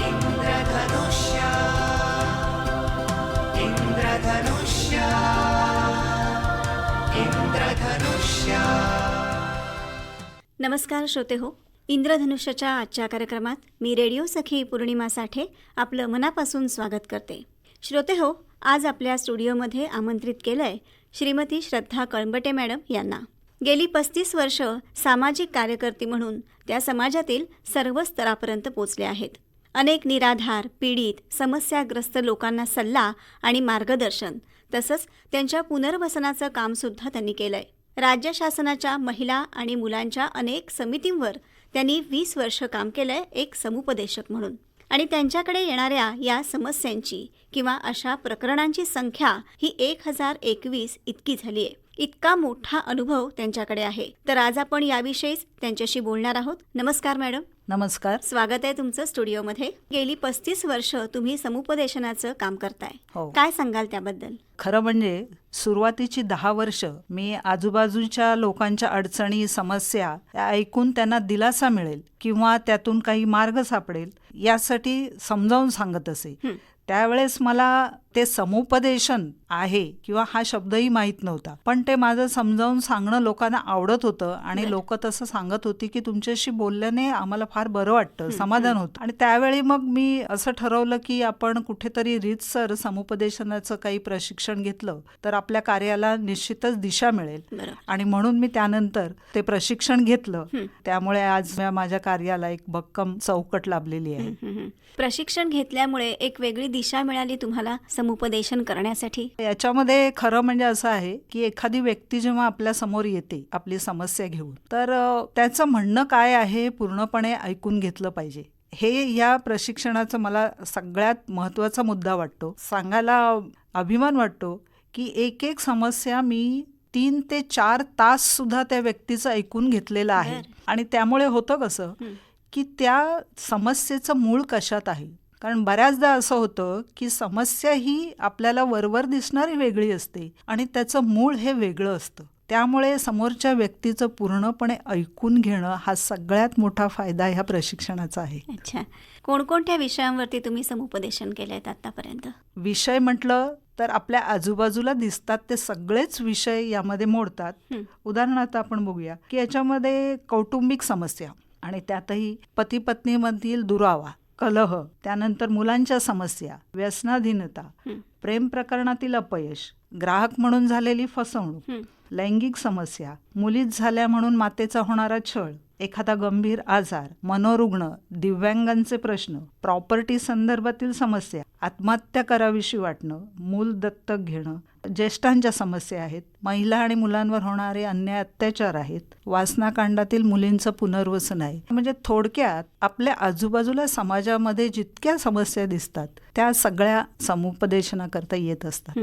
इंद्रधनुष्य इंद्रधनुष्य नमस्कार श्रोते हो इंद्रधनुष्याच्या आजच्या कार्यक्रमात मी रेडिओ सखी पौर्णिमा साठे आपलं मनापासून स्वागत करते. श्रोते हो आज आपल्या स्टुडिओमध्ये आमंत्रित केलं आहे श्रीमती श्रद्धा कळंबटे मॅडम यांना. गेली पस्तीस वर्ष सामाजिक कार्यकर्ती म्हणून त्या समाजातील सर्व स्तरापर्यंत पोचल्या आहेत. अनेक निराधार पीडित समस्याग्रस्त लोकांना सल्ला आणि मार्गदर्शन तसंच त्यांच्या पुनर्वसनाचं कामसुद्धा त्यांनी केलं आहे राज्य शासनाच्या महिला आणि मुलांच्या अनेक समितींवर त्यांनी वीस वर्ष काम केलंय एक समुपदेशक म्हणून. आणि त्यांच्याकडे येणाऱ्या या समस्यांची किंवा अशा प्रकरणांची संख्या ही एक हजार एकवीस इतकी झाली आहे इतका मोठा अनुभव त्यांच्याकडे आहे. तर आज आपण याविषयीच त्यांच्याशी बोलणार आहोत. नमस्कार मॅडम. नमस्कार. स्वागत आहे तुमचं स्टुडिओमध्ये. गेली पस्तीस वर्ष तुम्ही समुपदेशनाचं काम करताय. हो. काय सांगाल त्याबद्दल? खरं म्हणजे सुरुवातीची दहा वर्ष मी आजूबाजूच्या लोकांच्या अडचणी समस्या ऐकून त्यांना दिलासा मिळेल किंवा त्यातून काही मार्ग सापडेल यासाठी समजावून सांगत असे. त्यावेळेस मला ते समुपदेशन आहे किंवा हा शब्दही माहीत नव्हता. पण ते माझं समजावून सांगणं लोकांना आवडत होतं आणि. लोक तसं सांगत होती की तुमच्याशी बोलल्याने आम्हाला फार बरं वाटतं समाधान होतं. आणि त्यावेळी मग मी असं ठरवलं की आपण कुठेतरी रीतसर समुपदेशनाचं काही प्रशिक्षण घेतलं तर आपल्या कार्याला निश्चितच दिशा मिळेल. आणि म्हणून मी त्यानंतर ते प्रशिक्षण घेतलं. त्यामुळे आज माझ्या कार्याला एक भक्कम चौकट लाभलेली आहे. प्रशिक्षण घेतल्यामुळे एक वेगळी दिशा मिळाली तुम्हाला? समुपदेशन करण्यासाठी? याच्यामध्ये खरं म्हणजे असं आहे की एखादी व्यक्ती जेव्हा आपल्यासमोर येते आपली समस्या घेऊन तर त्याचं म्हणणं काय आहे पूर्णपणे ऐकून घेतलं पाहिजे. हे या प्रशिक्षणाचा मला सगळ्यात महत्त्वाचा मुद्दा वाटतो. सांगायला अभिमान वाटतो की एक एक समस्या मी तीन ते चार तास सुद्धा त्या व्यक्तीचं ऐकून घेतलेलं आहे. आणि त्यामुळे होतं कसं. की त्या समस्येचं मूळ कशात आहे? कारण बऱ्याचदा असं होतं की समस्या ही आपल्याला वरवर दिसणारी वेगळी असते आणि त्याचं मूळ हे वेगळं असतं. त्यामुळे समोरच्या व्यक्तीचं पूर्णपणे ऐकून घेणं हा सगळ्यात मोठा फायदा ह्या प्रशिक्षणाचा आहे. अच्छा. कोणकोणत्या विषयांवरती तुम्ही समुपदेशन केलं आहे आतापर्यंत? विषय म्हटलं तर आपल्या आजूबाजूला दिसतात ते सगळेच विषय यामध्ये मोडतात. उदाहरणार्थ आपण बघूया की याच्यामध्ये कौटुंबिक समस्या आणि त्यातही पती पत्नीमधील दुरावा कलह त्यानंतर मुलांच्या समस्या व्यसनाधीनता. प्रेम प्रकरणातील अपयश ग्राहक म्हणून झालेली फसवणूक. लैंगिक समस्या मुलीच झाल्या म्हणून मातेचा होणारा छळ एखादा गंभीर आजार मनोरुग्ण दिव्यांगांचे प्रश्न प्रॉपर्टी संदर्भातील समस्या आत्महत्या करावीशी वाटणं मूल दत्तक घेणं ज्येष्ठांच्या समस्या आहेत महिला आणि मुलांवर होणारे अन्याय अत्याचार आहेत वासनाकांडातील मुलींचं पुनर्वसन आहे. म्हणजे थोडक्यात आपल्या आजूबाजूला समाजामध्ये जितक्या समस्या दिसतात त्या सगळ्या समुपदेशनाकरता येत असतात.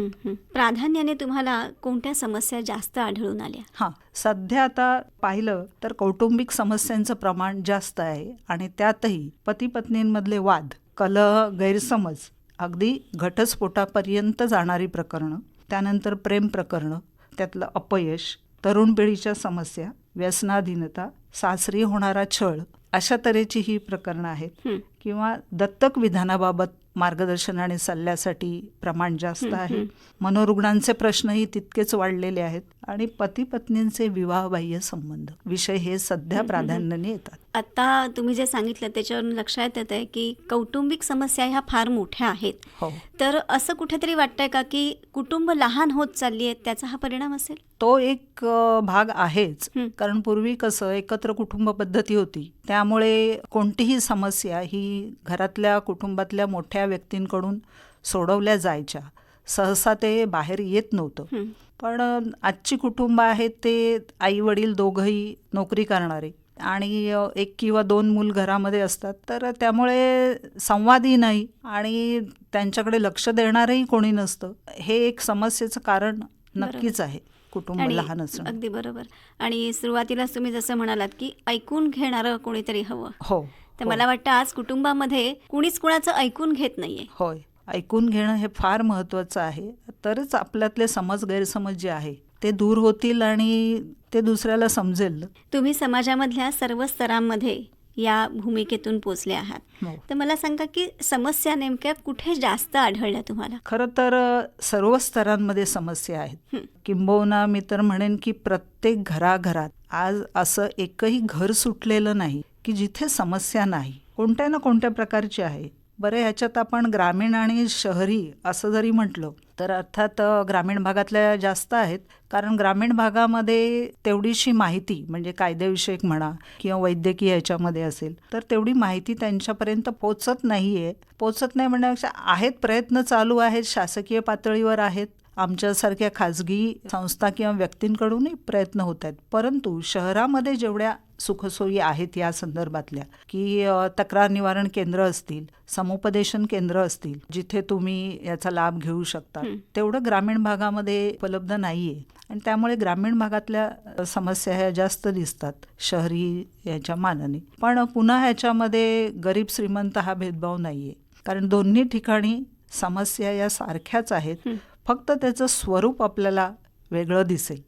प्राधान्याने तुम्हाला कोणत्या समस्या जास्त आढळून आल्या? हां. सध्या आता पाहिलं तर कौटुंबिक समस्यांचं प्रमाण जास्त आहे आणि त्यातही पती पत्नींमधले वाद कलह गैरसमज अगदी घटस्फोटापर्यंत जाणारी प्रकरणं त्यानंतर प्रेम प्रकरणं त्यातलं अपयश तरुण पिढीच्या समस्या व्यसनाधीनता सासरी होणारा छळ अशा तऱ्हेची ही प्रकरणं आहेत. किंवा दत्तक विधानाबाबत मार्गदर्शन आणि सल्ल्यासाठी प्रमाण जास्त आहे. मनोरुग्णांचे प्रश्नही तितकेच वाढलेले आहेत आणि पती पत्नींचे विवाहबाह्य संबंध विषय हे सध्या प्राधान्याने येतात. आता तुम्ही जे सांगितलं त्याच्यावरून लक्षात येत आहे की कौटुंबिक समस्या ह्या फार मोठ्या आहेत. हो. तर असं कुठेतरी वाटतंय का की कुटुंब लहान होत चालली आहेत त्याचा हा परिणाम असेल? तो एक भाग आहेच. कारण पूर्वी कसं एकत्र कुटुंब पद्धती होती. त्यामुळे कोणतीही समस्या ही घरातल्या कुटुंबातल्या मोठ्या व्यक्तींकडून सोडवल्या जायच्या. सहसा ते बाहेर येत नव्हतं. पण आजची कुटुंब आहेत ते आई वडील दोघंही नोकरी करणारे आणि एक किंवा दोन मूल घरामध्ये असतात. तर त्यामुळे संवादही नाही आणि त्यांच्याकडे लक्ष देणारही कोणी नसतं. हे एक समस्येचं कारण नक्कीच आहे कुटुंब लहान असणं. अगदी बरोबर. आणि सुरुवातीलाच तुम्ही जसं म्हणालात की ऐकून घेणारं कोणीतरी हवं. हो. तर हो. मला वाटतं आज कुटुंबामध्ये कुणीच कुणाचं ऐकून घेत नाहीये. होय. ऐकून घेणं हे फार महत्त्वाचं आहे. तरच आपल्यातले समज गैरसमज जे आहे ते दूर होतील आणि ते दुसऱ्याला समजेल. तुम्ही समाजामधल्या सर्व स्तरांमध्ये या भूमिकेतून पोचले आहात. हो. तर मला सांगा की समस्या नेमक्या कुठे जास्त आढळल्या तुम्हाला? खरं तर सर्व स्तरांमध्ये समस्या आहेत. किंबहुना मी तर म्हणेन की प्रत्येक घराघरात आज असं एकही घर सुटलेलं नाही. की जिथे समस्या नाही कोणत्या ना कोणत्या प्रकारची आहे. बरं ह्याच्यात आपण ग्रामीण आणि शहरी असं जरी म्हटलं तर अर्थात ग्रामीण भागातल्या जास्त आहेत. कारण ग्रामीण भागामध्ये तेवढीशी माहिती म्हणजे कायदेविषयक म्हणा किंवा वैद्यकीय ह्याच्यामध्ये असेल तर तेवढी माहिती त्यांच्यापर्यंत पोचत नाही आहे पोचत नाही म्हणण्यापेक्षा आहेत प्रयत्न चालू आहेत शासकीय पातळीवर आहेत. आमच्यासारख्या खाजगी संस्था किंवा व्यक्तींकडूनही प्रयत्न होत आहेत. परंतु शहरामध्ये जेवढ्या सुखसोयी आहेत या संदर्भातल्या की तक्रार निवारण केंद्र असतील समुपदेशन केंद्र असतील जिथे तुम्ही याचा लाभ घेऊ शकता तेवढं ग्रामीण भागामध्ये उपलब्ध नाहीये. आणि त्यामुळे ग्रामीण भागातल्या समस्या ह्या जास्त दिसतात शहरी याच्या मानाने. पण पुन्हा ह्याच्यामध्ये गरीब श्रीमंत हा भेदभाव नाहीये. कारण दोन्ही ठिकाणी समस्या या सारख्याच आहेत. फक्त त्याचं स्वरूप आपल्याला वेगळं दिसेल.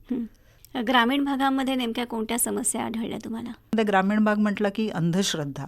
ग्रामीण भागामध्ये नेमक्या कोणत्या समस्या आढळल्या तुम्हाला? ग्रामीण भाग म्हटलं की अंधश्रद्धा.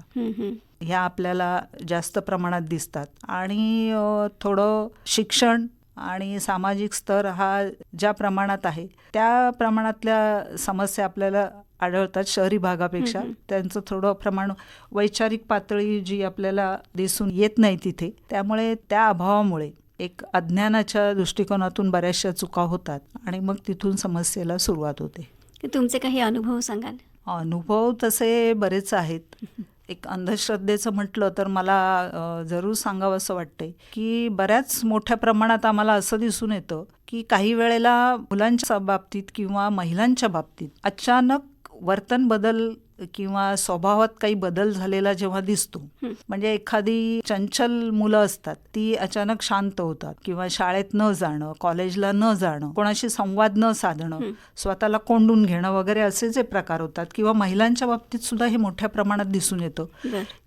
ह्या आपल्याला जास्त प्रमाणात दिसतात. आणि थोडं शिक्षण आणि सामाजिक स्तर हा ज्या प्रमाणात आहे त्या प्रमाणातल्या समस्या आपल्याला आढळतात शहरी भागापेक्षा. त्यांचं थोडं प्रमाण वैचारिक पातळी जी आपल्याला दिसून येत नाही तिथे त्यामुळे त्या अभावामुळे एक अज्ञानाच्या दृष्टिकोनातून बऱ्याचशा चुका होतात आणि मग तिथून समस्येला सुरुवात होते. की तुमचे काही अनुभव सांगाल? अनुभव तसे बरेच आहेत. एक अंधश्रद्धेचं म्हटलं तर मला जरूर सांगावं असं वाटते की बऱ्याच मोठ्या प्रमाणात आम्हाला असं दिसून येतं की काही वेळेला मुलांच्या बाबतीत किंवा महिलांच्या बाबतीत अचानक वर्तन बदल किंवा स्वभावात काही बदल झालेला जेव्हा दिसतो म्हणजे एखादी चंचल मुलं असतात ती अचानक शांत होतात किंवा शाळेत न जाणं कॉलेजला न जाणं कोणाशी संवाद न साधणं स्वतःला कोंडून घेणं वगैरे असे जे प्रकार होतात किंवा महिलांच्या बाबतीत सुद्धा हे मोठ्या प्रमाणात दिसून येतं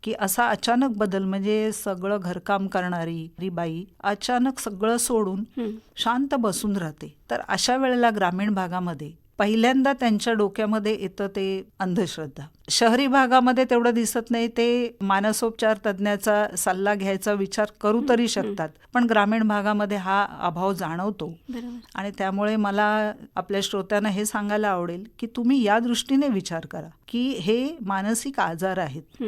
की असा अचानक बदल म्हणजे सगळं घरकाम करणारी बाई अचानक सगळं सोडून. शांत बसून राहते. तर अशा वेळेला ग्रामीण भागामध्ये पहिल्यांदा त्यांच्या डोक्यामध्ये येतं ते अंधश्रद्धा. शहरी भागामध्ये तेवढं दिसत नाही. ते मानसोपचार तज्ज्ञाचा सल्ला घ्यायचा विचार करू तरी शकतात. पण ग्रामीण भागामध्ये हा अभाव जाणवतो. आणि त्यामुळे मला आपल्या श्रोत्यांना हे सांगायला आवडेल की तुम्ही या दृष्टीने विचार करा की हे मानसिक आजार आहेत.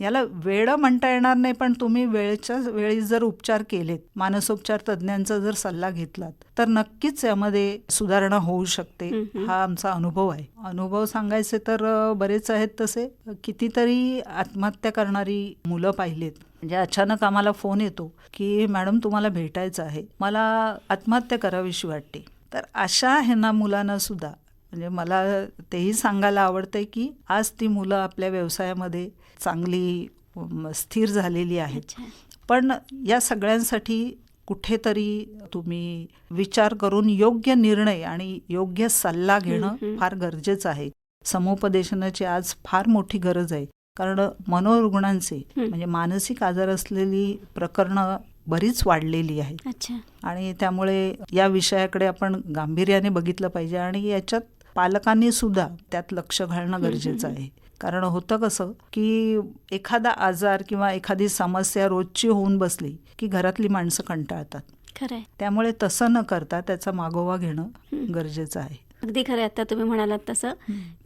याला वेळ म्हणता येणार नाही पण तुम्ही वेळच्या वेळी जर उपचार केलेत मानसोपचार तज्ज्ञांचा जर सल्ला घेतलात तर नक्कीच यामध्ये सुधारणा होऊ शकते. हा आमचा अनुभव आहे. अनुभव सांगायचे तर बरेच आहेत तसे कितीतरी आत्महत्या करणारी मुलं पाहिलीत. म्हणजे अचानक आम्हाला फोन येतो की मॅडम तुम्हाला भेटायचं आहे. मला आत्महत्या करावीशी वाटते. तर अशा ह्यांना मुलांना सुद्धा म्हणजे मला तेही सांगायला आवडतंय की आज ती मुलं आपल्या व्यवसायामध्ये चांगली स्थिर झालेली आहेत. पण या सगळ्यांसाठी कुठेतरी तुम्ही विचार करून योग्य निर्णय आणि योग्य सल्ला घेणं फार गरजेचं आहे. समुपदेशनाची आज फार मोठी गरज आहे. कारण मनोरुग्णांचे म्हणजे मानसिक आजार असलेली प्रकरणं बरीच वाढलेली आहेत अच्छा. आणि त्यामुळे या विषयाकडे आपण गांभीर्याने बघितलं पाहिजे आणि याच्यात पालकांनी सुद्धा त्यात लक्ष घालणं गरजेचं आहे. कारण होतं कसं की एखादा आजार किंवा एखादी समस्या रोजची होऊन बसली की घरातली माणसं कंटाळतात. त्यामुळे तसं न करता त्याचा मागोवा घेणं गरजेचं आहे. अगदी खरं आता तुम्ही म्हणालात तसं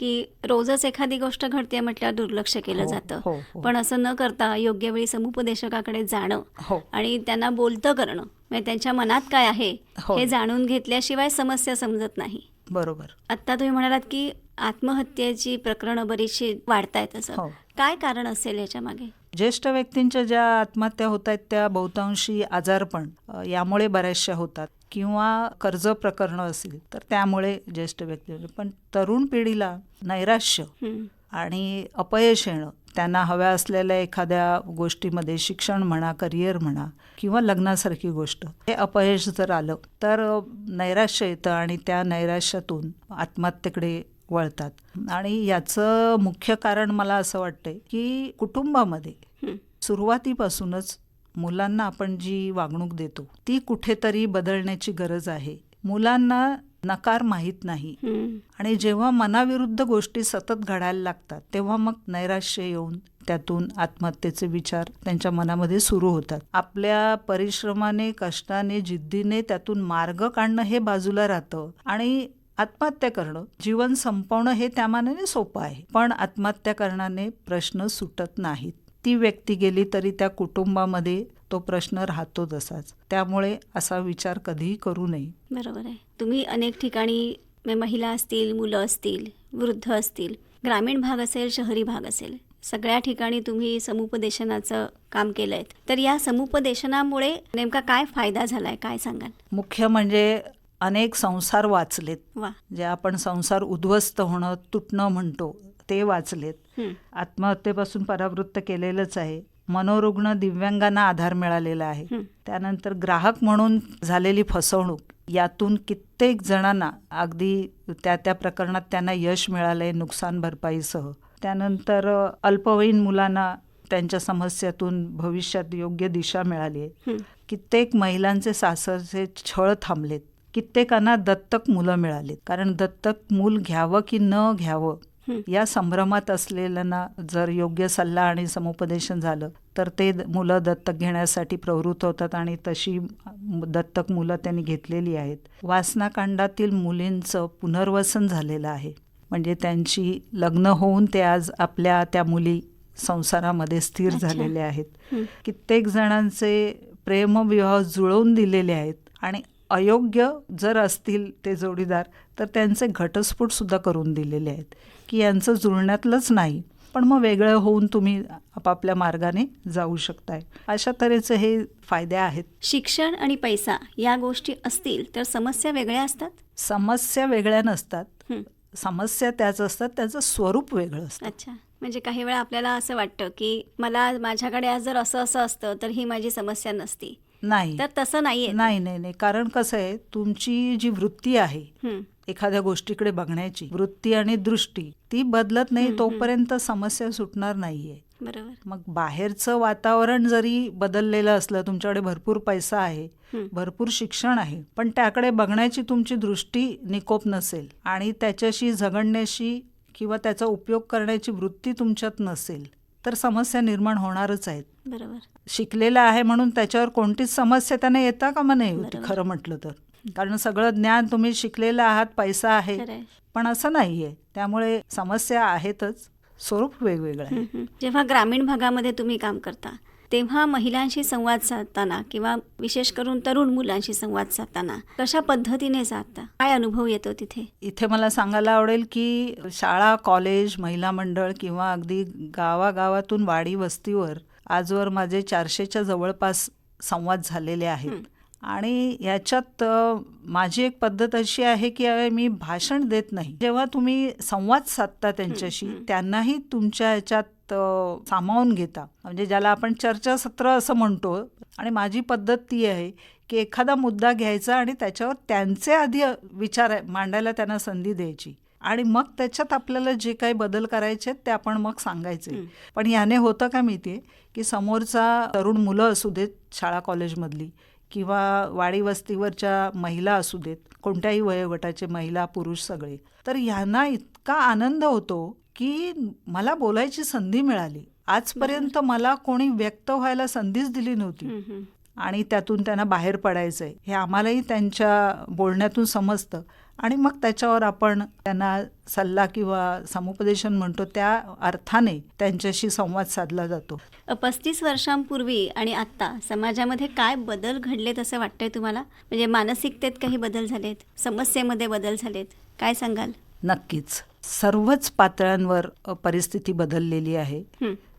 की रोजच एखादी गोष्ट घडते म्हटल्यावर दुर्लक्ष केलं हो, जातं. हो, हो. पण असं न करता योग्य वेळी समुपदेशकाकडे जाणं हो. आणि त्यांना बोलतं करणं म्हणजे त्यांच्या मनात काय आहे हो. हे जाणून घेतल्याशिवाय समस्या समजत नाही. बरोबर. आत्ता तुम्ही म्हणालात की आत्महत्येची प्रकरणं बरीचशी वाढतायत असं. हो. काय कारण असेल याच्या मागे? ज्येष्ठ व्यक्तींच्या ज्या आत्महत्या होत आहेत त्या बहुतांशी आजारपण अ, यामुळे बऱ्याचशा होतात. किंवा कर्ज प्रकरणं असतील तर त्यामुळे ज्येष्ठ व्यक्ती पण तरुण पिढीला नैराश्य. आणि अपयश येणं त्यांना हव्या असलेल्या एखाद्या गोष्टीमध्ये शिक्षण म्हणा करिअर म्हणा किंवा लग्नासारखी गोष्ट हे अपयश जर आलं तर नैराश्य येतं आणि त्या नैराश्यातून आत्महत्येकडे वळतात आणि याचं मुख्य कारण मला असं वाटतंय की कुटुंबामध्ये. सुरुवातीपासूनच मुलांना आपण जी वागणूक देतो ती कुठेतरी बदलण्याची गरज आहे. मुलांना नकार माहीत नाही. आणि जेव्हा मनाविरुद्ध गोष्टी सतत घडायला लागतात तेव्हा मग नैराश्य येऊन त्यातून आत्महत्येचे विचार त्यांच्या मनामध्ये सुरू होतात. आपल्या परिश्रमाने कष्टाने जिद्दीने त्यातून मार्ग काढणं हे बाजूला राहतं आणि आत्महत्या करणं जीवन संपवणं हे त्या मानाने सोपं आहे. पण आत्महत्या करण्याने प्रश्न सुटत नाहीत. ती व्यक्ती गेली तरी त्या कुटुंबामध्ये तो प्रश्न राहतो तसाच. त्यामुळे असा विचार कधीही करू नये. बरोबर आहे. तुम्ही अनेक ठिकाणी म्हणजे महिला असतील मुलं असतील वृद्ध असतील ग्रामीण भाग असेल शहरी भाग असेल सगळ्या ठिकाणी तुम्ही समुपदेशनाचं काम केलंय. तर या समुपदेशनामुळे नेमका काय फायदा झालाय? काय सांगाल? मुख्य म्हणजे अनेक संसार वाचलेत. वा. जे आपण संसार उद्ध्वस्त होणं तुटणं म्हणतो ते वाचलेत. आत्महत्येपासून परावृत्त केलेलंच आहे मनोरुग्ण दिव्यांगांना आधार मिळालेला आहे. त्यानंतर ग्राहक म्हणून झालेली फसवणूक यातून कित्येक जणांना अगदी त्या त्या प्रकरणात त्यांना यश मिळालंय नुकसान भरपाईसह त्यानंतर अल्पवयीन मुलांना त्यांच्या समस्यातून भविष्यात योग्य दिशा मिळाली आहे. कित्येक महिलांचे सासरचे छळ थांबलेत कित्येकांना दत्तक मुलं मिळालीत कारण दत्तक मूल घ्यावं की न घ्यावं. या संभ्रमात असलेल्यांना जर योग्य सल्ला आणि समुपदेशन झालं तर ते मुलं दत्तक घेण्यासाठी प्रवृत्त होतात आणि तशी दत्तक मुलं त्यांनी घेतलेली आहेत वासनाकांडातील मुलींचं पुनर्वसन झालेलं आहे म्हणजे त्यांची लग्न होऊन ते आज आपल्या त्या मुली संसारामध्ये स्थिर. झालेले आहेत. कित्येक जणांचे प्रेमविवाह जुळवून दिलेले आहेत आणि अयोग्य जर असतील ते जोडीदार तर त्यांचे घटस्फोट सुद्धा करून दिलेले आहेत की यांचं जुळण्यातलंच नाही. पण मग वेगळं होऊन तुम्ही आपापल्या मार्गाने जाऊ शकताय. अशा तऱ्हेचे हे फायदे आहेत. शिक्षण आणि पैसा या गोष्टी असतील तर समस्या वेगळ्या असतात? समस्या वेगळ्या नसतात. समस्या त्याच असतात त्याचं स्वरूप वेगळं असतं. अच्छा. म्हणजे काही वेळा आपल्याला असं वाटतं की मला माझ्याकडे आज जर असं असं असतं तर ही माझी समस्या नसती. नाही. तर तसं नाहीये नाही नाही नाही. कारण कसं आहे तुमची जी वृत्ती आहे. एखाद्या गोष्टीकडे बघण्याची वृत्ती आणि दृष्टी ती बदलत नाही तोपर्यंत समस्या सुटणार नाहीये. बरोबर. मग बाहेरचं वातावरण जरी बदललेलं असलं तुमच्याकडे भरपूर पैसा आहे. भरपूर शिक्षण आहे पण त्याकडे बघण्याची तुमची दृष्टी निकोप नसेल आणि त्याच्याशी झगडण्याशी किंवा त्याचा उपयोग करण्याची वृत्ती तुमच्यात नसेल तर समस्या निर्माण होणारच आहेत. बरोबर. शिकलेला आहे म्हणून त्याच्यावर कोणतीच समस्या त्यांना येता का नाही होती बरोबर. खरं म्हटलं तर. कारण सगळं ज्ञान तुम्ही शिकलेलं आहात पैसा आहे. पण असं नाहीये. त्यामुळे समस्या आहेतच. स्वरूप वेगवेगळं आहे. जेव्हा ग्रामीण भागामध्ये तुम्ही काम करता तेव्हा महिलांशी संवाद साधताना किंवा विशेष करून तरुण मुलांशी संवाद साधताना कशा पद्धतीने साधता काय अनुभव येतो तिथे? इथे मला सांगायला आवडेल की शाळा कॉलेज महिला मंडळ किंवा अगदी गावागावातून वाडी वस्तीवर आजवर माझे चारशेच्या जवळपास संवाद झालेले आहेत. आणि याच्यात माझी एक पद्धत अशी आहे की मी भाषण देत नाही. जेव्हा तुम्ही संवाद साधता त्यांच्याशी त्यांनाही तुमच्या ह्याच्यात सामावून घेता. म्हणजे ज्याला आपण चर्चासत्र असं म्हणतो आणि माझी पद्धत ती आहे की एखादा मुद्दा घ्यायचा आणि त्याच्यावर त्यांचे आधी विचार मांडायला त्यांना संधी द्यायची. आणि मग त्याच्यात आपल्याला जे काही बदल करायचे ते आपण मग सांगायचे. पण याने होतं का माहितीये की समोरचा तरुण मुलं असू देत शाळा कॉलेजमधली किंवा वाडी वस्तीवरच्या महिला असू देत कोणत्याही वयोगटाचे महिला पुरुष सगळे तर ह्यांना इतका आनंद होतो की मला बोलायची संधी मिळाली. आजपर्यंत मला कोणी व्यक्त व्हायला संधीच दिली नव्हती. आणि त्यातून त्यांना बाहेर पडायचंय. हे आम्हालाही त्यांच्या बोलण्यातून समजतं. आणि मग त्याच्यावर आपण त्यांना सल्ला किंवा समुपदेशन म्हणतो त्या अर्थाने त्यांच्याशी संवाद साधला जातो. पस्तीस वर्षांपूर्वी आणि आत्ता समाजामध्ये काय बदल घडलेत असं वाटतंय तुम्हाला? म्हणजे मानसिकतेत काही बदल झालेत? समस्येमध्ये बदल झालेत? काय सांगाल? नक्कीच. सर्वच पातळ्यांवर परिस्थिती बदललेली आहे.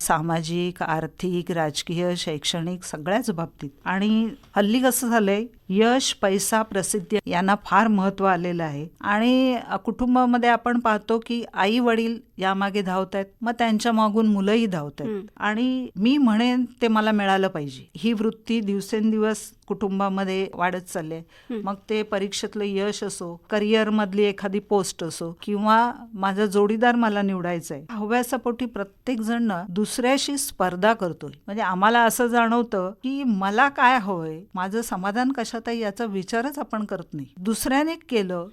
सामाजिक आर्थिक राजकीय शैक्षणिक सगळ्याच बाबतीत. आणि हल्ली कसं झालंय यश पैसा प्रसिद्धी यांना फार महत्त्व आलेलं आहे. आणि कुटुंबामध्ये आपण पाहतो की आई वडील यामागे धावत आहेत मग त्यांच्या मागून मुलंही धावत आहेत. आणि मी म्हणेन ते मला मिळालं पाहिजे. ही वृत्ती दिवसेंदिवस कुटुंबामध्ये वाढत चालली आहे. मग ते परीक्षेतलं यश असो करिअर मधली एखादी पोस्ट असो किंवा माझा जोडीदार मला निवडायचा आहे हव्यासापोटी प्रत्येक जण दुसऱ्याशी स्पर्धा करतोय म्हणजे आम्हाला असं जाणवतं की मला काय हवंय माझं समाधान कशात आहे याचा विचारच आपण करत नाही दुसऱ्याने केलं.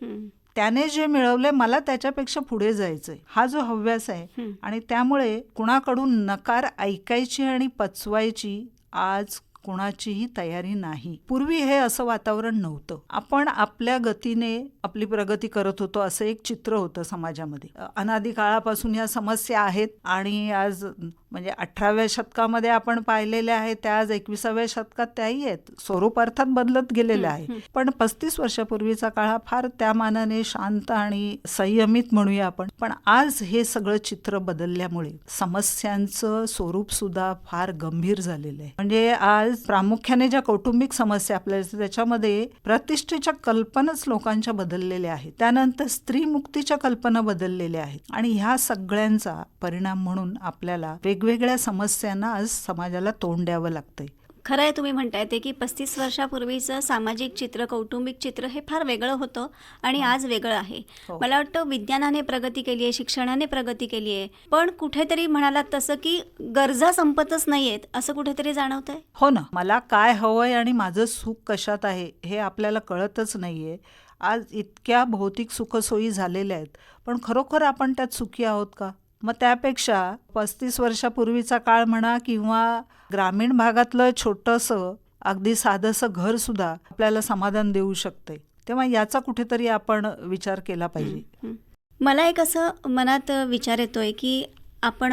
त्याने जे मिळवले मला त्याच्यापेक्षा पुढे जायचंय हा जो हव्यास आहे. आणि त्यामुळे कुणाकडून नकार ऐकायची आणि पचवायची आज कुणाचीही तयारी नाही. पूर्वी हे असं वातावरण नव्हतं. आपण आपल्या गतीने आपली प्रगती करत होतो असं एक चित्र होतं समाजामध्ये. अनादी काळापासून या समस्या आहेत आणि आज म्हणजे अठराव्या शतकामध्ये आपण पाहिलेल्या आहेत त्या आज एकविसाव्या शतकात त्याही आहेत. स्वरूप अर्थात बदलत गेलेलं आहे. पण पस्तीस वर्षापूर्वीचा काळ हा फार त्या मानाने शांत आणि संयमित म्हणूया आपण. पण आज हे सगळं चित्र बदलल्यामुळे समस्यांचं स्वरूप सुद्धा फार गंभीर झालेलं आहे. म्हणजे आज प्रामुख्याने ज्या कौटुंबिक समस्या आपल्याला त्याच्यामध्ये प्रतिष्ठेच्या कल्पनाच लोकांच्या बदललेल्या आहेत. त्यानंतर स्त्री मुक्तीच्या कल्पना बदललेल्या आहेत. आणि ह्या सगळ्यांचा परिणाम म्हणून आपल्याला वेगवेगळ्या समस्यांना आज समाजाला तोंड द्यावं लागतंय. खरं आहे तुम्ही म्हणताय ते की पस्तीस वर्षापूर्वीचं सामाजिक चित्र कौटुंबिक चित्र हे फार वेगळं होतं आणि आज वेगळं आहे. हो. मला वाटतं विज्ञानाने प्रगती केली आहे शिक्षणाने प्रगती केली आहे पण कुठेतरी म्हणालात तसं की गरजा संपतच नाही आहेत असं कुठेतरी जाणवत आहे हो ना. मला काय हवंय आणि माझं सुख कशात आहे हे आपल्याला कळतच नाहीये. आज इतक्या भौतिक सुखसोयी झालेल्या आहेत. पण खरोखर आपण त्यात सुखी आहोत का? मग त्यापेक्षा पस्तीस वर्षापूर्वीचा काळ म्हणा किंवा ग्रामीण भागातलं छोटंसं अगदी साधंसं घर सुद्धा आपल्याला समाधान देऊ शकते तेव्हा याचा कुठेतरी आपण विचार केला पाहिजे. मला एक असं मनात विचार येतोय की आपण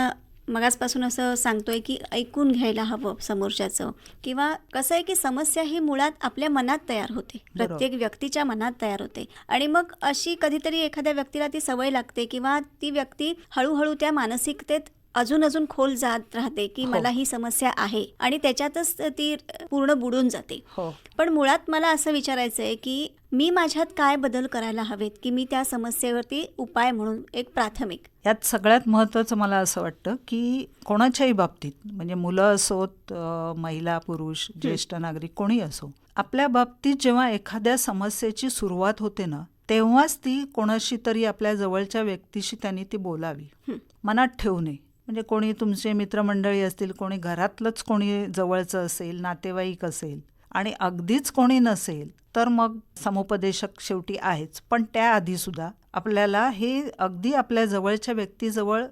मगासपासून असं सांगतोय की ऐकून घ्यायला हवं समोरच्याचं. किंवा कसं आहे की समस्या ही मुळात आपल्या मनात तयार होते. प्रत्येक व्यक्तीच्या मनात तयार होते. आणि मग अशी कधीतरी एखाद्या व्यक्तीला ती सवय लागते किंवा ती व्यक्ती हळूहळू त्या मानसिकतेत अजून अजून खोल जात राहते की हो. मला ही समस्या आहे आणि त्याच्यातच ती पूर्ण बुडून जाते. हो. पण मुळात मला असं विचारायचं आहे की मी माझ्यात काय बदल करायला हवेत की मी त्या समस्येवरती उपाय म्हणून एक प्राथमिक? यात सगळ्यात महत्त्वाचं मला असं वाटतं की कोणाच्याही बाबतीत म्हणजे मुलं असोत महिला पुरुष ज्येष्ठ नागरिक कोणी असो आपल्या बाबतीत जेव्हा एखाद्या समस्येची सुरुवात होते ना तेव्हाच ती कोणाशी तरी आपल्या जवळच्या व्यक्तीशी त्यांनी ती बोलावी. मनात ठेवू नये. म्हणजे कोणी तुमचे मित्रमंडळी असतील कोणी घरातलंच कोणी जवळचं असेल नातेवाईक असेल आणि अगदीच कोणी नसेल तर मग समुपदेशक शेवटी आहेच. पण त्याआधी सुद्धा आपल्याला हे अगदी आपल्या जवळच्या व्यक्तीजवळ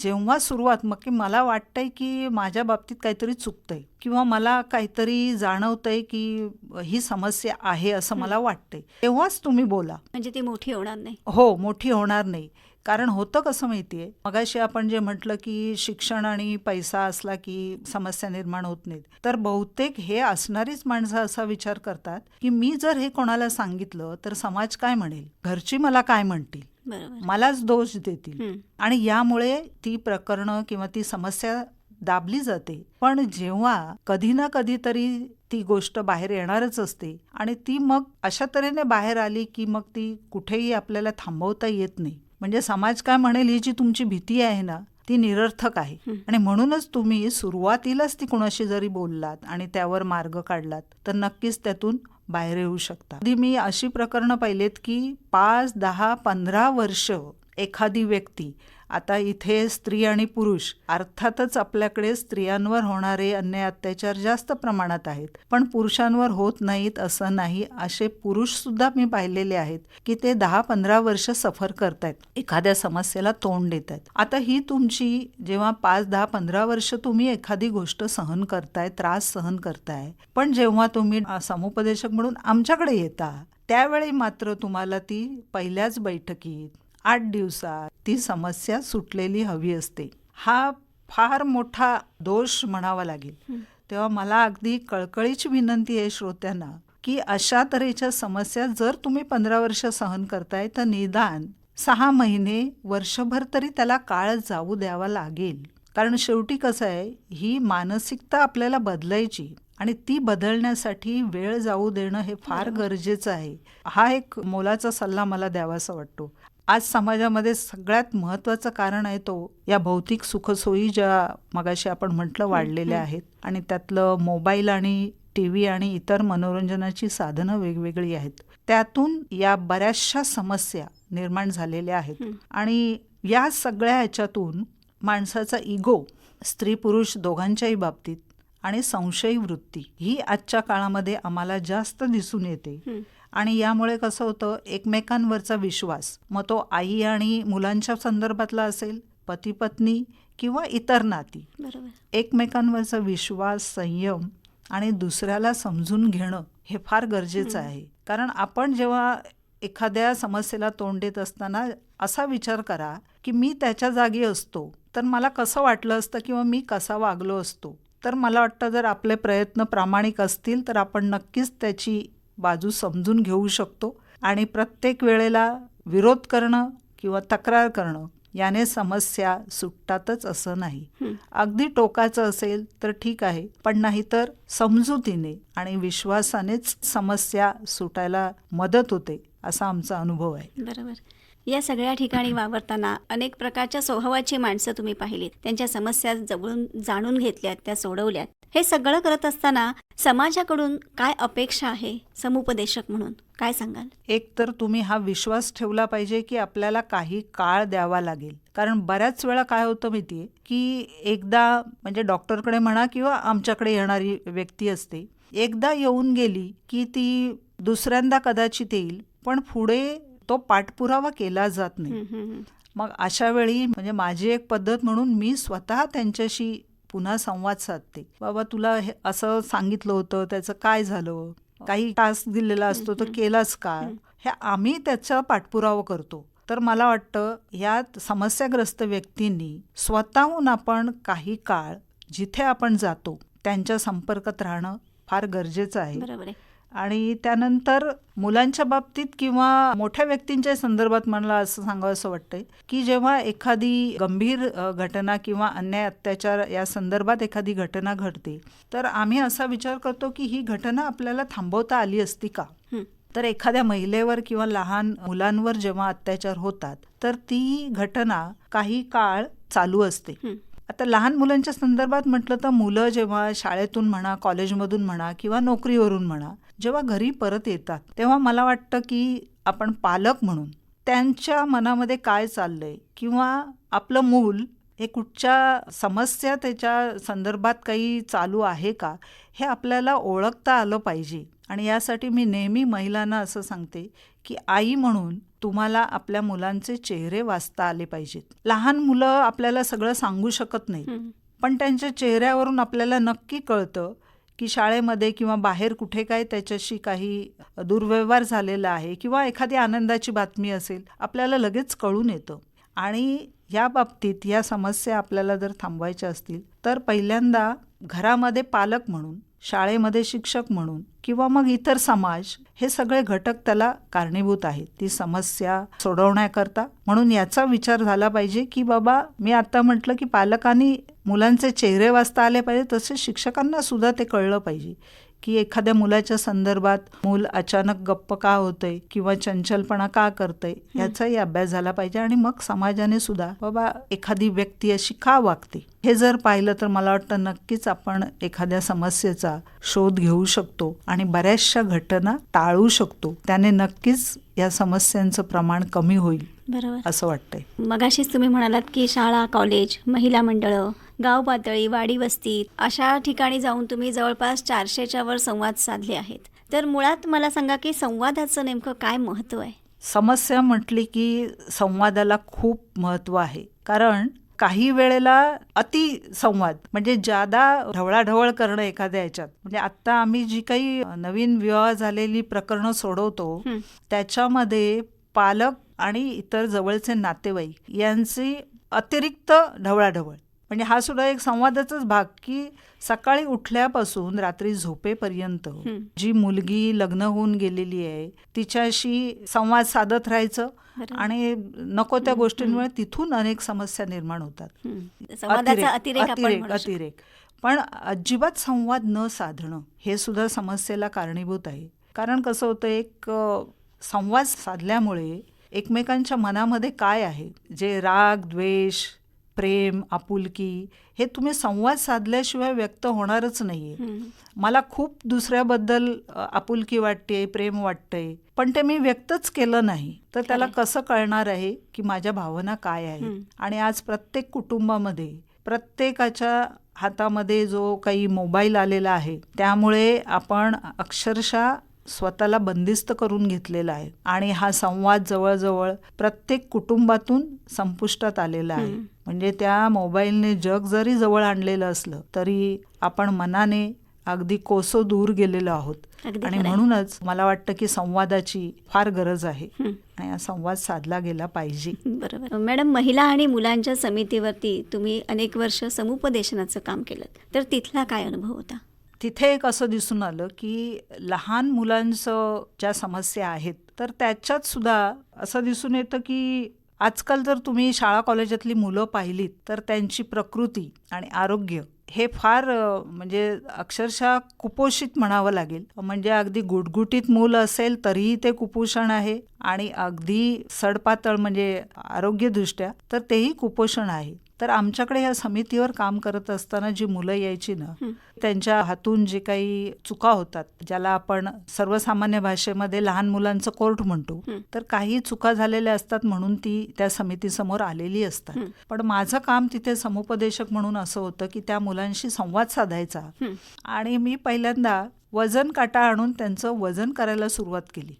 जेव्हा सुरुवात मग की मला वाटतंय की माझ्या बाबतीत काहीतरी चुकतंय किंवा मला काहीतरी जाणवतंय की ही समस्या आहे असं मला वाटतंय. तेव्हाच तुम्ही बोला. म्हणजे ती मोठी होणार नाही. हो मोठी होणार नाही. कारण होतं कसं माहितीये? मगाशी आपण जे म्हटलं की शिक्षण आणि पैसा असला की समस्या निर्माण होत नाहीत. तर बहुतेक हे असणारीच माणसं असा विचार करतात की मी जर हे कोणाला सांगितलं तर समाज काय म्हणेल? घरची मला काय म्हणतील? मलाच दोष देतील. आणि यामुळे ती प्रकरणं किंवा ती समस्या दाबली जाते. पण जेव्हा कधी ना कधीतरी ती गोष्ट बाहेर येणारच असते आणि ती मग अशा तऱ्हेने बाहेर आली की मग ती कुठेही आपल्याला थांबवता येत नाही. म्हणजे समाज काय म्हणेल ही जी तुमची भीती आहे ना ती निरर्थक आहे. आणि म्हणूनच तुम्ही सुरुवातीलाच ती कुणाशी जरी बोललात आणि त्यावर मार्ग काढलात तर नक्कीच त्यातून बाहेर येऊ शकता आधी मी अशी प्रकरणं पाहिलेत की पाच दहा पंधरा वर्ष एखादी व्यक्ती आता इथे स्त्री आणि पुरुष अर्थातच आपल्याकडे स्त्रियांवर होणारे अन्याय अत्याचार जास्त प्रमाणात आहेत. पण पुरुषांवर होत नाहीत असं नाही असे पुरुष सुद्धा मी पाहिलेले आहेत की ते दहा पंधरा वर्ष सफर करतायत. एखाद्या समस्येला तोंड देत आहेत आता ही तुमची जेव्हा पाच दहा पंधरा वर्ष तुम्ही एखादी गोष्ट सहन करताय त्रास सहन करताय पण जेव्हा तुम्ही समुपदेशक म्हणून आमच्याकडे येता त्यावेळी मात्र तुम्हाला ती पहिल्याच बैठकीत आठ दिवसात ती समस्या सुटलेली हवी असते. हा फार मोठा दोष म्हणावा लागेल. तेव्हा मला अगदी कळकळीची विनंती आहे श्रोत्यांना की अशा तऱ्हेच्या समस्या जर तुम्ही पंधरा वर्ष सहन करताय तर निदान सहा महिने वर्षभर तरी त्याला काळ जाऊ द्यावा लागेल. कारण शेवटी कसं आहे ही मानसिकता आपल्याला बदलायची आणि ती बदलण्यासाठी वेळ जाऊ देणं हे फार गरजेचं आहे. हा एक मोलाचा सल्ला मला द्यावासा वाटतो. आज समाजामध्ये सगळ्यात महत्वाचं कारण आहे तो या भौतिक सुखसोयी ज्या मगाशी आपण म्हटलं वाढलेल्या आहेत. आणि त्यातलं मोबाईल आणि टी व्ही आणि इतर मनोरंजनाची साधनं वेगवेगळी आहेत. त्यातून या बऱ्याचशा समस्या निर्माण झालेले आहेत. आणि या सगळ्या ह्याच्यातून माणसाचा इगो स्त्री पुरुष दोघांच्याही बाबतीत आणि संशयी वृत्ती ही आजच्या काळामध्ये आम्हाला जास्त दिसून येते. आणि यामुळे कसं होतं एकमेकांवरचा विश्वास मग तो आई आणि मुलांच्या संदर्भातला असेल पती पत्नी किंवा इतर नाती. बरोबर. एकमेकांवरचा विश्वास संयम आणि दुसऱ्याला समजून घेणं हे फार गरजेचं आहे. कारण आपण जेव्हा एखाद्या समस्येला तोंड देत असताना असा विचार करा की मी त्याच्या जागी असतो तर मला कसं वाटलं असतं किंवा मी कसा वागलो असतो? तर मला वाटतं जर आपले प्रयत्न प्रामाणिक असतील तर आपण नक्कीच त्याची बाजू समजून घेऊ शकतो. आणि प्रत्येक वेळेला विरोध करणं किंवा तक्रार करणं याने समस्या सुटतातच असं नाही. अगदी टोकाचं असेल तर ठीक आहे पण नाहीतर समजुतीने आणि विश्वासानेच समस्या सुटायला मदत होते असा आमचा अनुभव आहे. बरोबर. या सगळ्या ठिकाणी वावरताना अनेक प्रकारच्या स्वभावाची माणसं तुम्ही पाहिलीत. त्यांच्या समस्या जवळून जाणून घेतल्यात त्या सोडवल्यात. हे सगळं करत असताना समाजाकडून काय अपेक्षा आहे? समुपदेशक म्हणून काय सांगाल? एक तर तुम्ही हा विश्वास ठेवला पाहिजे की आपल्याला काही काळ द्यावा लागेल. कारण बऱ्याच वेळा काय होतं माहितीये की एकदा म्हणजे डॉक्टरकडे म्हणा किंवा आमच्याकडे येणारी व्यक्ती असते एकदा येऊन गेली की ती दुसऱ्यांदा कदाचित येईल पण पुढे तो पाठपुरावा केला जात नाही. मग अशा वेळी म्हणजे माझी एक पद्धत म्हणून मी स्वतः त्यांच्याशी पुन्हा संवाद साधते. बाबा तुला हे असं सांगितलं होतं त्याचं काय झालं? काही टास्क दिलेला असतो तो केलाच का? हे आम्ही त्याचा पाठपुरावा करतो. तर मला वाटतं यात समस्याग्रस्त व्यक्तींनी स्वतःहून आपण काही काळ जिथे आपण जातो त्यांच्या संपर्कात राहणं फार गरजेचं आहे. बरोबर आहे. आणि त्यानंतर मुलांच्या बाबतीत किंवा मोठ्या व्यक्तींच्या संदर्भात मला असं सांगावं असं वाटतंय की जेव्हा एखादी गंभीर घटना किंवा अन्याय अत्याचार या संदर्भात एखादी घटना घडते तर आम्ही असा विचार करतो की ही घटना आपल्याला थांबवता आली असती का. तर एखाद्या महिलेवर किंवा लहान मुलांवर जेव्हा अत्याचार होतात तर ती घटना काही काळ चालू असते. आता लहान मुलांच्या संदर्भात म्हटलं तर मुलं जेव्हा शाळेतून म्हणा कॉलेजमधून म्हणा किंवा नोकरीवरून म्हणा जेव्हा घरी परत येतात तेव्हा मला वाटतं की आपण पालक म्हणून त्यांच्या मनामध्ये काय चाललंय किंवा आपलं मूल हे कुठच्या समस्या त्याच्या संदर्भात काही चालू आहे का हे आपल्याला ओळखता आलं पाहिजे. आणि यासाठी मी नेहमी महिलांना असं सांगते की आई म्हणून तुम्हाला आपल्या मुलांचे चेहरे वाचता आले पाहिजेत. लहान मुलं आपल्याला सगळं सांगू शकत नाही. पण त्यांच्या चेहऱ्यावरून आपल्याला नक्की कळतं की शाळेमध्ये किंवा बाहेर कुठे काय त्याच्याशी काही दुर्व्यवहार झालेला आहे किंवा एखादी आनंदाची बातमी असेल आपल्याला लगेच कळून येतं. आणि या बाबतीत या समस्या आपल्याला जर थांबवायच्या असतील तर पहिल्यांदा घरामध्ये पालक म्हणून शाळेमध्ये शिक्षक म्हणून किंवा मग इतर समाज हे सगळे घटक त्याला कारणीभूत आहेत. ती समस्या सोडवण्याकरता. म्हणून याचा विचार झाला पाहिजे की बाबा मी आता म्हटलं की पालकांनी मुलांचे चेहरे वाचता आले पाहिजे तसे शिक्षकांना सुद्धा ते कळलं पाहिजे. की एखाद्या मुलाच्या संदर्भात मूल अचानक गप्प का होतंय किंवा चंचलपणा का करतंय याचाही अभ्यास झाला पाहिजे आणि मग समाजाने सुद्धा बाबा एखादी व्यक्ती अशी का वागते? हे जर पाहिलं तर मला वाटतं नक्कीच आपण एखाद्या समस्येचा शोध घेऊ शकतो आणि बऱ्याचशा घटना टाळू शकतो. त्याने नक्कीच या समस्यांचं प्रमाण कमी होईल बरोबर. असं वाटतंय. मगाशीच तुम्ही म्हणालात की शाळा कॉलेज महिला मंडळं गाव पातळी वाडी वस्ती अशा ठिकाणी जाऊन तुम्ही जवळपास चारशेच्या वर संवाद साधले आहेत. तर मुळात मला सांगा की संवादाचं नेमकं काय महत्त्व आहे? समस्या म्हटली की संवादाला खूप महत्त्व आहे. कारण काही वेळेला अति संवाद म्हणजे जादा ढवळाढवळ करणं एखाद्या ह्याच्यात म्हणजे आत्ता आम्ही जी काही नवीन विवाह झालेली प्रकरणं सोडवतो. त्याच्यामध्ये पालक आणि इतर जवळचे नातेवाईक यांची अतिरिक्त ढवळाढवळ. म्हणजे हा सुद्धा एक संवादाचाच भाग की सकाळी उठल्यापासून रात्री झोपेपर्यंत. जी मुलगी लग्न होऊन गेलेली आहे तिच्याशी संवाद साधत राहायचं. आणि नको त्या गोष्टींमुळे तिथून अनेक समस्या निर्माण होतात. अतिरेक अतिरेक पण अजिबात संवाद न साधणं हे सुद्धा समस्येला कारणीभूत आहे. कारण कसं होतं एक संवाद साधल्यामुळे एकमेकांच्या मनामध्ये काय आहे? जे राग द्वेष प्रेम आपुलकी हे तुम्ही संवाद साधल्याशिवाय व्यक्त होणारच नाहीये. मला खूप दुसऱ्याबद्दल आपुलकी वाटते प्रेम वाटतंय पण ते मी व्यक्तच केलं नाही तर त्याला. कसं कळणार आहे की माझ्या भावना काय आहेत हं. आणि आज प्रत्येक कुटुंबामध्ये प्रत्येकाच्या हातामध्ये जो काही मोबाईल आलेला आहे त्यामुळे आपण अक्षरशः स्वतःला बंदिस्त करून घेतलेला आहे. आणि हा संवाद जवळजवळ प्रत्येक कुटुंबातून संपुष्टात आलेला आहे. म्हणजे त्या मोबाईलने जग जरी जवळ आणलेलं असलं तरी आपण मनाने अगदी कोसो दूर गेलेलो आहोत. आणि. म्हणूनच मला वाटतं की संवादाची फार गरज आहे. आणि हा संवाद साधला गेला पाहिजे. बरोबर. मॅडम महिला आणि मुलांच्या समितीवरती तुम्ही अनेक वर्ष समुपदेशनाचं काम केलं. तर तिथला काय अनुभव होता? तिथे एक असं दिसून आलं की लहान मुलांचं ज्या समस्या आहेत तर त्याच्यात सुद्धा असं दिसून येतं की आजकाल जर तुम्ही शाळा कॉलेजातली मुलं पाहिलीत तर त्यांची प्रकृती आणि आरोग्य हे फार म्हणजे अक्षरशः कुपोषित म्हणावं लागेल. म्हणजे अगदी गुटगुटीत मूल असेल तरीही ते कुपोषण आहे आणि अगदी सडपातळ म्हणजे आरोग्यदृष्ट्या तर तेही कुपोषण आहे. तर आमच्याकडे या समितीवर काम करत असताना जी मुलं यायची ना. त्यांच्या हातून जे काही चुका होतात ज्याला आपण सर्वसामान्य भाषेमध्ये लहान मुलांचं कोर्ट म्हणतो. तर काही चुका झालेल्या असतात म्हणून ती त्या समितीसमोर आलेली असतात. पण माझं काम तिथे समुपदेशक म्हणून असं होतं की त्या मुलांशी संवाद साधायचा. आणि मी पहिल्यांदा वजन काटा आणून त्यांचं वजन करायला सुरुवात केली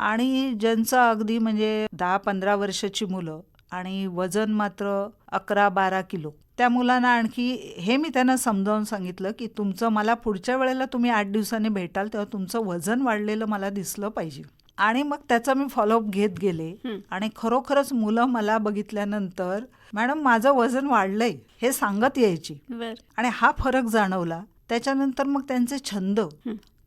आणि ज्यांचं अगदी म्हणजे दहा पंधरा वर्षाची मुलं आणि वजन मात्र अकरा बारा किलो. त्या मुलांना आणखी हे मी त्यांना समजावून सांगितलं की तुमचं मला पुढच्या वेळेला तुम्ही आठ दिवसांनी भेटाल तेव्हा तुमचं वजन वाढलेलं मला दिसलं पाहिजे. आणि मग त्याचा मी फॉलोअप घेत गेले. आणि खरोखरच मुलं मला बघितल्यानंतर मॅडम माझं वजन वाढलंय हे सांगत यायची. आणि हा फरक जाणवला. त्याच्यानंतर मग त्यांचे छंद.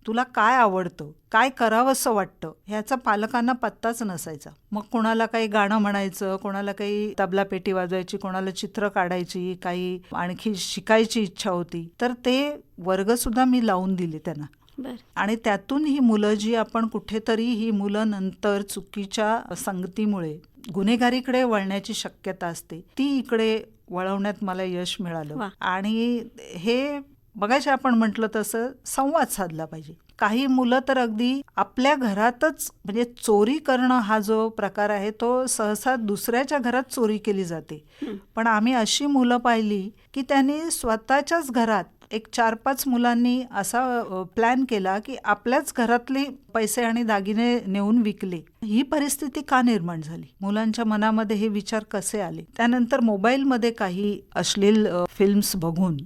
तुला काय आवडतं? काय करावंसं वाटतं? ह्याचा पालकांना पत्ताच नसायचा. मग कोणाला काही गाणं म्हणायचं कोणाला काही तबला पेटी वाजवायची कोणाला चित्र काढायची काही आणखी शिकायची इच्छा होती तर ते वर्ग सुद्धा मी लावून दिले त्यांना. आणि त्यातून ही मुलं जी आपण कुठेतरी ही मुलं नंतर चुकीच्या संगतीमुळे गुन्हेगारीकडे वळण्याची शक्यता असते ती इकडे वळवण्यात मला यश मिळालं. आणि हे बघायचे आपण म्हटलं तसं संवाद साधला पाहिजे. काही मुलं तर अगदी आपल्या घरातच म्हणजे चोरी करणं हा जो प्रकार आहे तो सहसा दुसऱ्याच्या घरात चोरी केली जाते. पण आम्ही अशी मुलं पाहिली की त्यांनी स्वतःच्याच घरात एक चार पाच मुलांनी असा प्लॅन केला की आपल्याच घरातले पैसे आणि दागिने नेऊन विकले. ही परिस्थिती का निर्माण झाली? मुलांच्या मनामध्ये हे विचार कसे आले? त्यानंतर मोबाईलमध्ये काही अश्लील फिल्म्स बघून.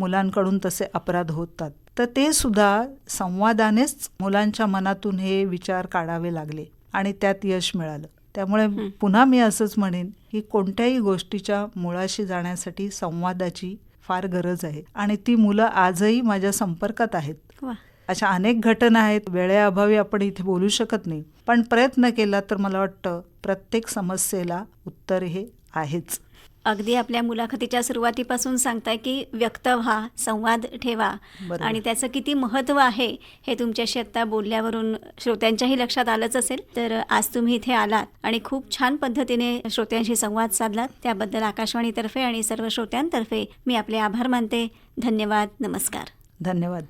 मुलांकडून तसे अपराध होतात. तर ते सुद्धा संवादानेच मुलांच्या मनातून हे विचार काढावे लागले आणि त्यात यश मिळालं. त्यामुळे पुन्हा मी असंच म्हणेन की कोणत्याही गोष्टीच्या मुळाशी जाण्यासाठी संवादाची फार गरज आहे. आणि ती मुलं आजही माझ्या संपर्कात आहेत. अशा अनेक घटना आहेत. वेळेअभावी आपण इथे बोलू शकत नाही. पण प्रयत्न केला तर मला वाटतं प्रत्येक समस्येला उत्तर हे आहेच. अगदी आपल्या मुलाखतीच्या सुरुवातीपासून सांगताय की व्यक्त व्हा संवाद ठेवा. आणि त्याचं किती महत्त्व आहे हे तुमच्याशी आत्ता बोलल्यावरून श्रोत्यांच्याही लक्षात आलंच असेल. तर आज तुम्ही इथे आलात आणि खूप छान पद्धतीने श्रोत्यांशी संवाद साधलात. त्याबद्दल आकाशवाणीतर्फे आणि सर्व श्रोत्यांतर्फे मी आपले आभार मानते. धन्यवाद. नमस्कार. धन्यवाद.